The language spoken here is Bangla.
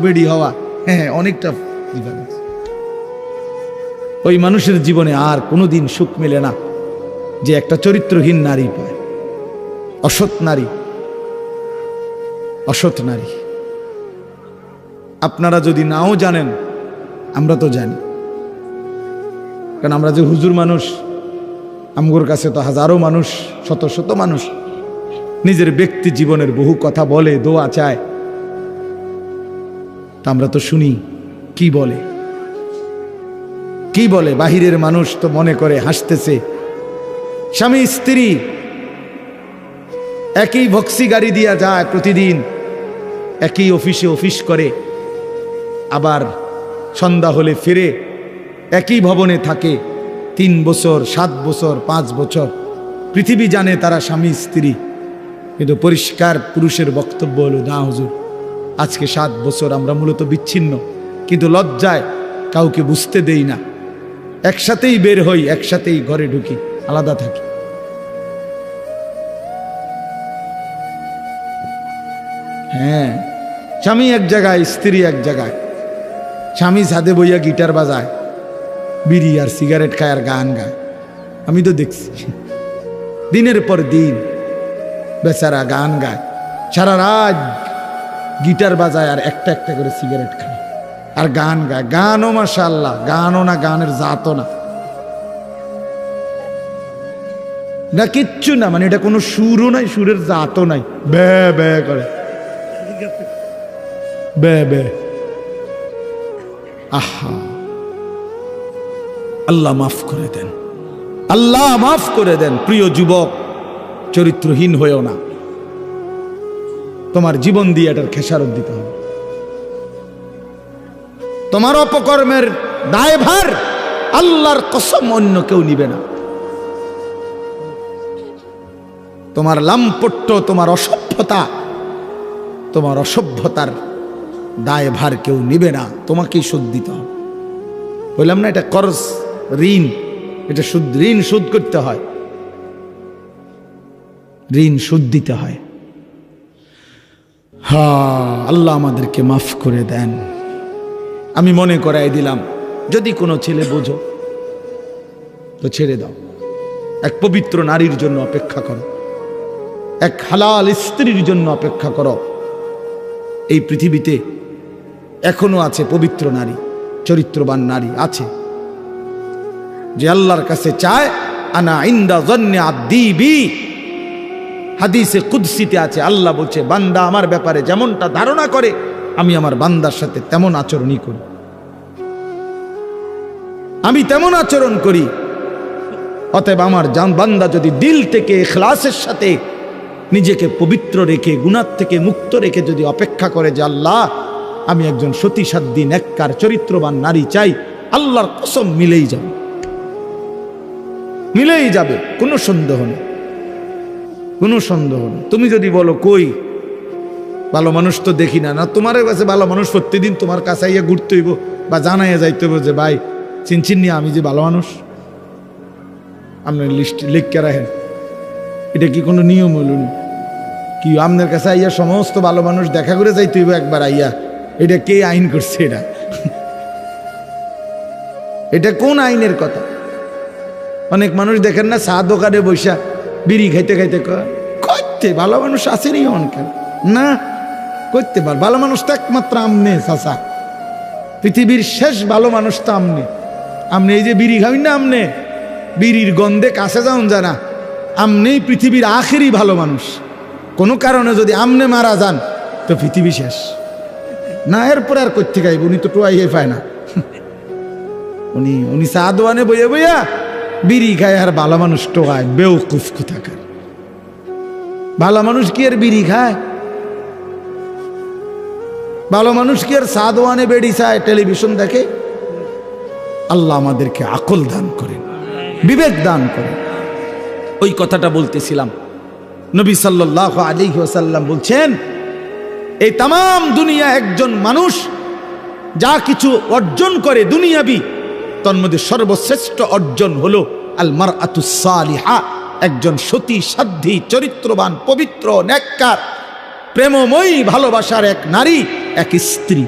বেড়ি হওয়া। হ্যাঁ অনেকটা ডিফারেন্স ওই মানুষের জীবনে আর কোনোদিন সুখ মেলে না যে একটা চরিত্রহীন নারী পায়। অসৎ নারী। অসৎ নারী। আপনারা যদি নাও জানেন, আমরা তো জানি। কারণ আমরা যে হুজুর মানুষ, আমগোর কাছে তো হাজারো মানুষ, শত শত মানুষ। নিজের ব্যক্তি জীবনের বহু কথা বলে, দোয়া চায়। তা আমরা তো শুনি। কি বলে? কি বলে? বাহিরের মানুষ তো মনে করে হাসতেছে। স্বামী, স্ত্রী, একই ভক্সি গাড়ি দিয়া যায় প্রতিদিন, একই অফিসে অফিস করে, আবার সন্ধ্যা হলে ফিরে, একই ভবনে থাকে, তিন বছর, সাত বছর, পাঁচ বছর। পৃথিবী জানে তারা স্বামী, স্ত্রী। কিন্তু পরিষ্কার পুরুষের বক্তব্য হলো, না, হুজুর। আজকে সাত বছর আমরা মূলত বিচ্ছিন্ন, কিন্তু লজ্জায় কাউকে বুঝতে দেই না। একসাথেই বের হই, একসাথেই ঘরে ঢুকি, আলাদা থাকি। হ্যাঁ স্বামী এক জায়গায়, স্ত্রী এক জায়গায়। স্বামী ছাদে বইয়া গিটার বাজায়, বিড়ি আর সিগারেট খায় আর গান গায়। আমি তো দেখছি, দিনের পর দিন বেচারা গান গায়, সারা রাত গিটার বাজায় আর একটা একটা করে সিগারেট খায়। আর গান গায়। গানও মাশাল্লাহ গানও না, গানের জাতও না। না, কিচ্ছু না মানে এটা কোনো সুরও নাই, সুরের জাতও নাই। বে বে করে। বে বে আহা। আল্লাহ মাফ করে দেন। আল্লাহ মাফ করে দেন, প্রিয় যুবক। চরিত্রহীন হয়েও না। তোমার জীবন দিয়ে এটার খেসারত দিতে হবে। তোমার অপকর্মের দায়ভার আল্লাহর কসম অন্য কেউ নিবে না। তোমার লাম্পট্য, তোমার অসভ্যতা, তোমার অসভ্যতার দায়ভার কেউ নিবে না, তোমাকেই শোধ দিতে হবে। বললাম না, এটা করজ, ঋণ, এটা সুদ, ঋণ শোধ করতে হয়। ঋণ শোধ দিতে হয়। হা আল্লাহ আমাদেরকে মাফ করে দেন। আমি মনে করাই দিলাম, যদি কোনো ছেলে বোঝো, তো ছেড়ে দাও। এক পবিত্র নারীর জন্য অপেক্ষা করো। এক হালাল স্ত্রীর জন্য অপেক্ষা করো। এই পৃথিবীতে এখনও আছে পবিত্র নারী, চরিত্রবান নারী আছে। যে আল্লাহর কাছে চায়, আনা ইন্দা জন্যে আদিবি হাদিসে কুদ্সিতে আছে, আল্লাহ বলছে, বান্দা আমার ব্যাপারে যেমনটা ধারণা করে, আমি আমার বান্দার সাথে তেমন আচরণই করি। আমি তেমন আচরণ করি, অতএব আমার বান্দা যদি দিল থেকে এখলাসের সাথে নিজেকে পবিত্র রেখে গুণার থেকে মুক্ত রেখে যদি অপেক্ষা করে যে আল্লাহ, আমি একজন সতী সাদ্দিন এককার চরিত্রবান নারী চাই, আল্লাহর কসম মিলেই যাবে। মিলেই যাবে, কোনো সন্দেহ নেই। কোনো সন্দেহ নেই। তুমি যদি বলো, কই? ভালো মানুষ তো দেখি না। না তোমার কাছে ভালো মানুষ প্রত্যেকদিন তোমার কাছে আইয়া ঘুরতে হইব বা জানাইয়া যাইতে হইব যে, ভাই, চিনচিন নিয়ে, আমি যে ভালো মানুষ। আপনার লিস্ট লিখকে রাখেন। এটা কি কোনো নিয়ম হলো? কি আপনার কাছে আইয়া সমস্ত ভালো মানুষ দেখা করে যাইতে হইব একবার আইয়া? এটা কে আইন করছে এটা? এটা কোন আইনের কথা? অনেক মানুষ দেখেন না চা দোকানে বৈশা বিড়ি খাইতে খাইতে কয়, করতে ভালো মানুষ আসেনি অনকেন না করতে পার ভালো মানুষ তো একমাত্র আমনে চাচা। পৃথিবীর শেষ ভালো মানুষ তো আমনে। আমনে এই যে বিড়ি খাবি না আমনে বিড়ির গন্ধে কাছে যাওন জানা। আমনেই পৃথিবীর আখেরই ভালো মানুষ। কোনো কারণে যদি আমনে মারা যান তো পৃথিবী শেষ। না এরপরে আর করতে গাইব উনি তো টোয়াইয়ে পায় না। উনি উনি চা দোয়ানে বইয়া বইয়া বিড়ি খায় আর ভালো মানুষ টোয়ায় বেউকুফ কোথাকার ভালো মানুষ কি আর বিড়ি খায়? ভালো মানুষ কি আর চা দোয়ানে বেড়ি চায়, টেলিভিশন দেখে? আল্লাহ আমাদেরকে আকল দান করেন, বিবেক দান করেন। ওই কথাটা বলতেছিলাম, নবী সাল্লাহ আলী ওসাল্লাম বলছেন, এই তাম দুনিয়া একজন মানুষ, যা কিছু অর্জন করে দুনিয়াবি তার মধ্যে সর্বশ্রেষ্ঠ অর্জন হল আল মার আতুসালিহা একজন সতী, সাধ্যী, চরিত্রবান, পবিত্র, নেককার, প্রেমময়ী, ভালোবাসার এক নারী, এক স্ত্রী।